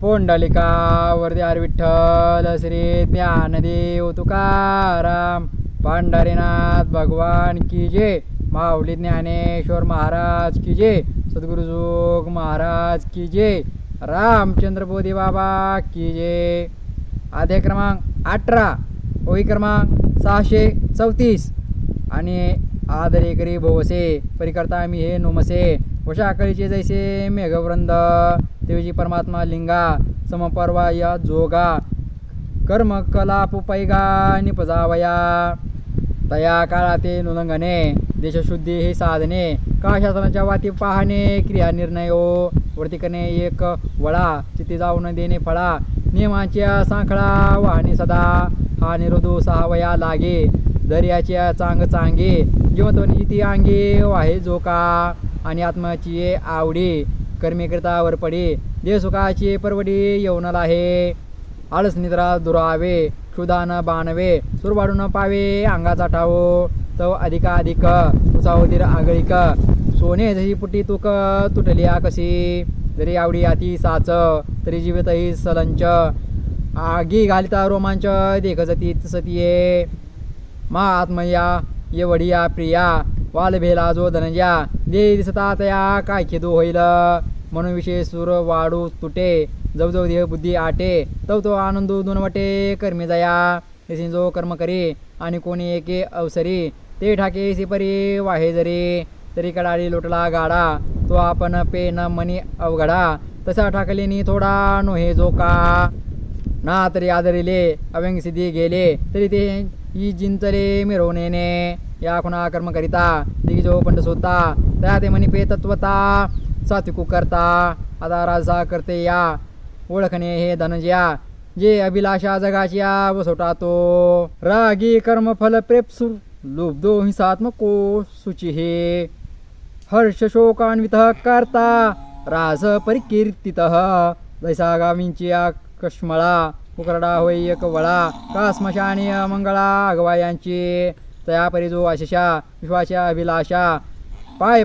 पोंडलिका वरद्यार विठ्ठल श्री ज्ञानदेव तुकाराम पांढरीनाथ भगवान की जय माऊली ज्ञानेश्वर महाराज की जय सद्गुरुजोग महाराज की जय रामचंद्र बोधी बाबा की जय. आधे क्रमांक अठरा ओळी क्रमांक सहाशे चौतीस. आणि आदरे करी भोवसे परिकर्ता मी हे नुमसे वशाकळीचे जैसे मेघवृंद. देवजी परमात्मा लिंगा समपर्वा या जोगा कर्म कलाप पैगा निपजावया। तया काळाते नुलंघने देशशुद्धी हे साधने काळशासनाच्या वाती पाहणे क्रिया निर्णयो वरती करणे एक वळा चिते जाऊन देणे फळा नियमाच्या सांखळा वाहणे सदा हा निरोधू सहावया लागे दर्याच्या चांग चांगे जिवंतवनी ती अंगे वाहे जोका आणि आत्माची आवडी कर्मीकरिता वरपडी देवसुखाची परवडी येऊन आहे. आळस निद्रा दुरावे क्षुधान बाणवे सुरवाडून पावे अंगाचा ठावो. तव अधिकाधिक उचावधीर आगळीक. सोने जशी पुटी तुक तुटली कशी? जरी आवडी अति साच तरी जीवितही सलंच. आगी घालिता रोमांच देख जती सतीये मा आत्मया ये वडिया प्रिया वाल भेला जो धनजा दे दिसता तया काय खेदू होईल? म्हणून विषय सूर वाढू तुटे. जव जव देह बुद्धी आटे. तव तो आनंदू दुनवटे कर्मे जया. तशी जो कर्म करी आणि कोणी एके अवसरी. ते ठाके सिपरी वाहे जरी. तरी कडाळी लोटला गाडा. तो आपण पे न मनी अवघडा. तसा ठाकलेनी थोडा नोहे जो का ना तरी आदरिले अव्यंग सिद्धी गेले. तरी ते ही जिंतले मिरवणेने. या खुणा कर्म करिता. तिघी जो पंड सोता. त्या ते पे तत्वता सात्विकू करता आता राजा करते या ओळखणे हे धनजया जे अभिलाषा जगाच्या वसोटा तो रागी कर्म फल प्रेपसु लुब्धो हिंसात्मको सुची हे. हर्ष शोकान्वित करता राज परिकीर्तित जैसा गावींची कष्मळा उकरडा होई एक वळा का स्मशानी मंगळा अगवायांची तया परिजो आशिषा विश्वाच्या अभिलाषा पाय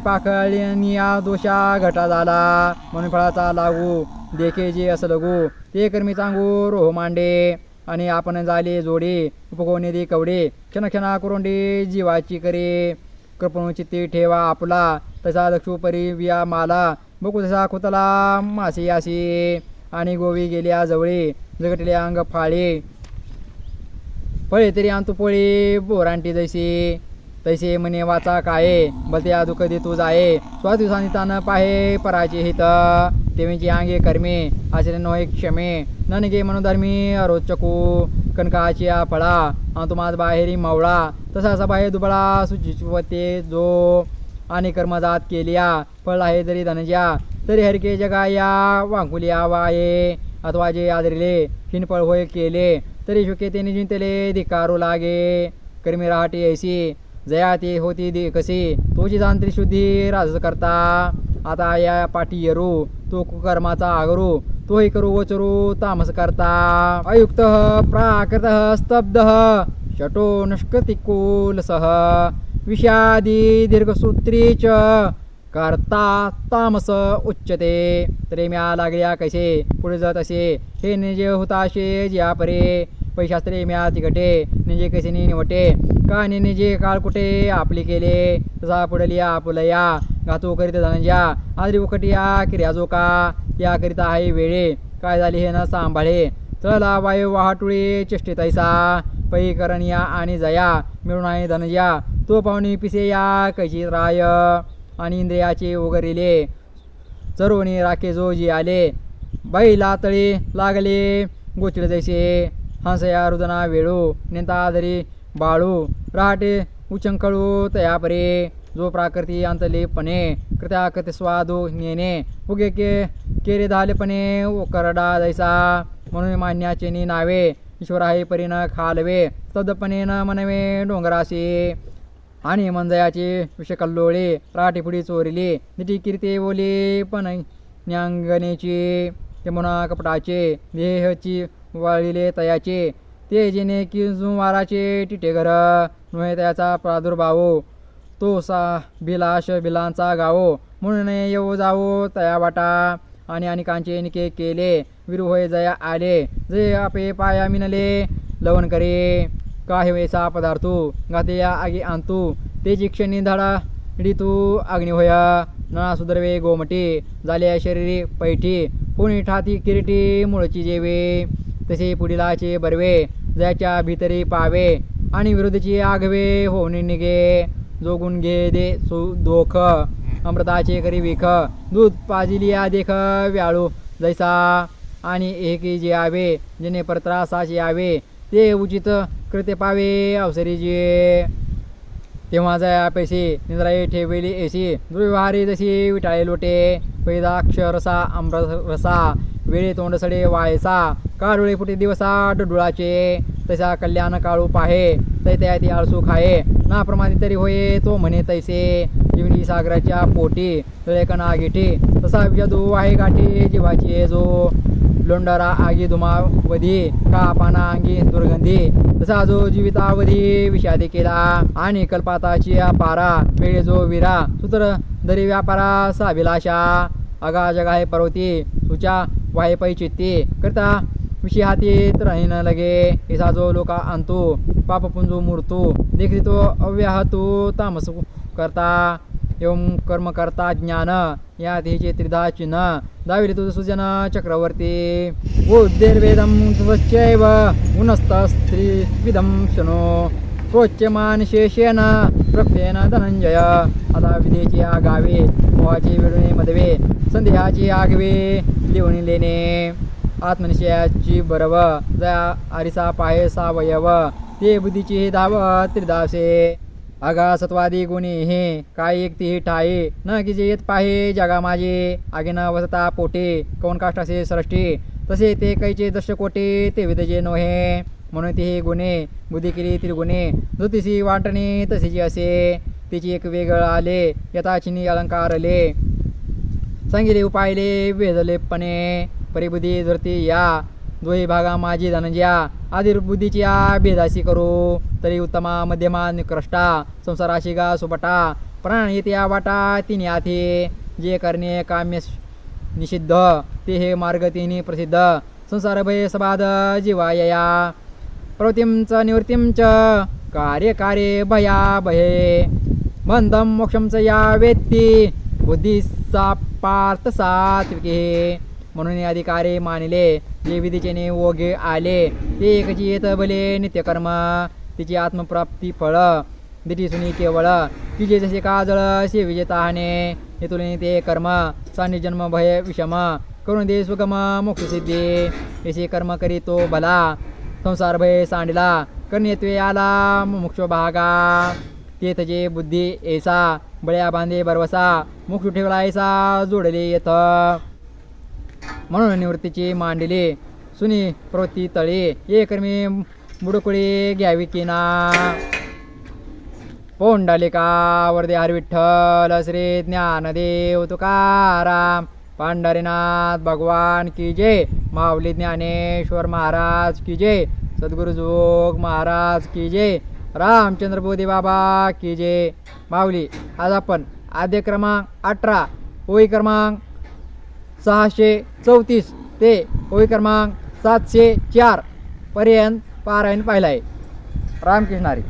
या दोषा घटा झाला. म्हणून फळाचा लागू. देखे जे असं लगू. ते कर्मी चांगू रोह हो मांडे. आणि आपण झाले जोडे. उपकोने दे कवडे. क्षण क्षणा कुरोंडे जीवाची करे. कृपणू चित्ती ठेवा आपला. तसा दक्षुपरी विया माला. बघू तसा खुतला मासे यासी. आणि गोवी गेल्या जवळे. जगटले अंग फाळे. फळे तरी आणतो पोळी. बोरांटी जैसे. तैसे म्हणे वाचा काय बलते दुःख दे तू जाये। स्वादिवसानी तान पाहे पराचे हित तेवीची आंगे कर्मे आचरे नोय क्षमे। ननगे मनोधर्मी रोचकू कनकाची फळा आणि तुम्हाला बाहेरी मावळा। तसा सबाहे दुबळा सुचिवते जो आणि कर्मजात केलिया फळ आहे जरी धनज्या तरी हरके जगा या वांकुलिया वाये अथवा जे आदरिले हिनफळ होय केले तरी शुके ते निजिंतले धिकारू लागे। कर्मी राहटी ऐसी जया ते होती दे कसे तोची जांत्री शुद्धी राज करता. आता या पाठी येरू. तो कुकर्माचा आगरू. तोही करू वचरू तामस करता. अयुक्त प्राकृत स्तब्ध शटो नष्कतिकुलसह विषादी दीर्घसूत्री च करता तामस उच्चते प्रेम्या लागल्या कसे? पुढे जात असे. हे निजे हुताशे ज्या परे पैशास्त्रे म्या तिकटे निजे कसे निवटे का निजे काळ कुठे? आपली केले. तसा पुढलिया आपुलया घातू करीत धनंजा आदरी उकटिया क्रिया जो का याकरिता आहे वेळे. काय झाले हे न सांभाळे. चला वायू वाहटुळे चेष्टे तैसा. पै करण या आणि जया. मिळून आहे धनजा तो पाहुणी पिसे या कैची राय. आणि इंद्रियाचे उगरिले चरोणी राखे जो जी आले. बैला तळी लागले. गोचिड जैसे. हंसया रुदना वेळू नेता बाळू रहाटे उचंकळू तयापरे जो प्राकृती अंतलेपणे कृत्या कृत्य स्वादो नेने उगे के केरे धालेपणे करडा जैसा म्हणून मान्याचे नि नावे ईश्वर परीन खालवे स्तब्धपणे न मनवे डोंगराशी आणि मंजयाचे विषकल्लोळे राठीपुडी चोरिले निटी कीर्ती ओली पण न्यांगणेची ते म्हणा कपटाचे देहची वळिले तयाचे. ते जिने की टिटे घर नोहे त्याचा प्रादुर्भाव. तो सा बिलाश बिलांचा गावो. म्हणून येऊ जावो तया वाटा. आणि अनेकांचे निके केले. विरुहोय जया आले. जे आपे पाया मिनले. लवण करे. काही वेसा पदार्थू गाते या आगी आणतू. तेची क्षणी धडा तू अग्निहोया. नळा सुधरवे गोमटी. झाले शरीरी पैठी. कोणी ठाती किरीटी मुळची जेवे. तसे पुढीलाचे बरवे जयाच्या भीतरी पावे आणि विरुद्धची आघवे होणे निघे. जोगून घे दे सु दोख. अमृताचे करी विख. दूध पाजिलिया देख व्याळू. जैसा आणि एकी जे आवे जेणे परत्रासाचे यावे ते उचित कृते पावे अवसरी जे. तेव्हा जया पैसे निद्राई ठेवली एसी दुर्व्यवहारी जशी विटाळे लोटे. पैदाक्ष रसा रसा वेळे तोंडसडे वायसा काळोळी फुटे दिवसा डुडुळाचे तसा कल्याण काळू पाहे. तै त्या ती आळसू खाये. नाप्रमाणे तरी होये तो म्हणे तैसे. जीवनी सागराच्या पोटी. तळेकणा गिठी तसा जदू आहे गाठी जीवाची जो. लोंडारा आगी धुमावधी. का पाना अंगी दुर्गंधी. तसा जो जीवितावधी विषादी केला. आणि कल्पाताची पारा वेळे जो विरा. सूत्र दरी व्यापारा साभिलाषा. अगा जगा हे पर्वती सुचा व्हाय पै चित्ती करता विषय हाती राहीन लगे. हिसा जो लोका आणतो पाप पुंजो मूर्तू. देखरी तो अव्याहतू तामस करता. एवं कर्म करता ज्ञान या तिचे त्रिधा चिन्ह दाविरी तुझ सुजन चक्रवर्ती. उनस्त स्त्री उनस्तस्त्रिविधं शनो प्रोच्यमान शेषेन प्रप्तेन धनंजय आता विदेची आगावे मोहाची वेळुणे मधवे संध्याची आगवे लिहून लेणे। आत्मनिशयाची बरव जया आरिसा पाहे सावयव ते बुद्धीची हे धाव त्रिदासे। आगा सत्वादी गुणी हे काय एक ती ठाई न की जे येत पाहे जगा माझे। आगे न वसता पोटे कौन काष्टासे सृष्टी तसे ते कैचे दश कोटे ते विदजे नोहे। म्हणून ते हे गुणे बुद्धी केली त्रिगुणे ज्योतिषी वाटणे तसेची असे तिची एक वेगळ आले यथाचिनी अलंकारले सांगिले उपायले वेदलेपणे परिबुद्धी धरती या दोही भागा माझी धनंजया आधी बुद्धीची या भेदाशी करू तरी उत्तमा मध्यमा निकृष्टा संसाराशी गा सुपटा प्राण येते या वाटा तिने आथे जे करणे काम्य निषिद्ध ते हे मार्ग तिन्ही प्रसिद्ध संसार भय सबाद जीवायया प्रवृत्तींच निवृत्तींच कार्य कार्य भया भये बंधम मोक्षमच या वेत्ती बुद्धीचा पार्थ सात्विके। म्हणून अधिकारी मानिले जे विधीचे ओघे आले ते एकची येत भले नित्यकर्म। तिची आत्मप्राप्ती फळ दिटी सुनी केवळ। तिचे जसे काजळ से विजेताने तुलने ते कर्म साने जन्म भय विषम। करून दे सुगम मोक्ष सिद्धी। कर्म करी तो भला। संसार भय सांडला करण्यात्वे आला मोक्ष भागा. तेथ बुद्धी ऐसा बळ्या बांधे बरवसा मोक्ष ठेवला ऐसा जोडले येत. म्हणून निवृत्तीची मांडली सुनी प्रवृत्ती तळे ये कर्मी बुडकुळे घ्यावी की ना पोंडालिका वरदे हरी विठ्ठल श्री ज्ञानदेव तुकाराम पांढरीनाथ भगवान की जय. माऊली ज्ञानेश्वर महाराज की जय. सद्गुरु जोग महाराज की जय. रामचंद्र बोधी बाबा की जय. माऊली आज आपण आद्य क्रमांक अठरा ओळी क्रमांक सहाशे चौतीस ते ओळी क्रमांक सातशे चार पर्यंत पारायण पाहिला आहे. रामकृष्णारी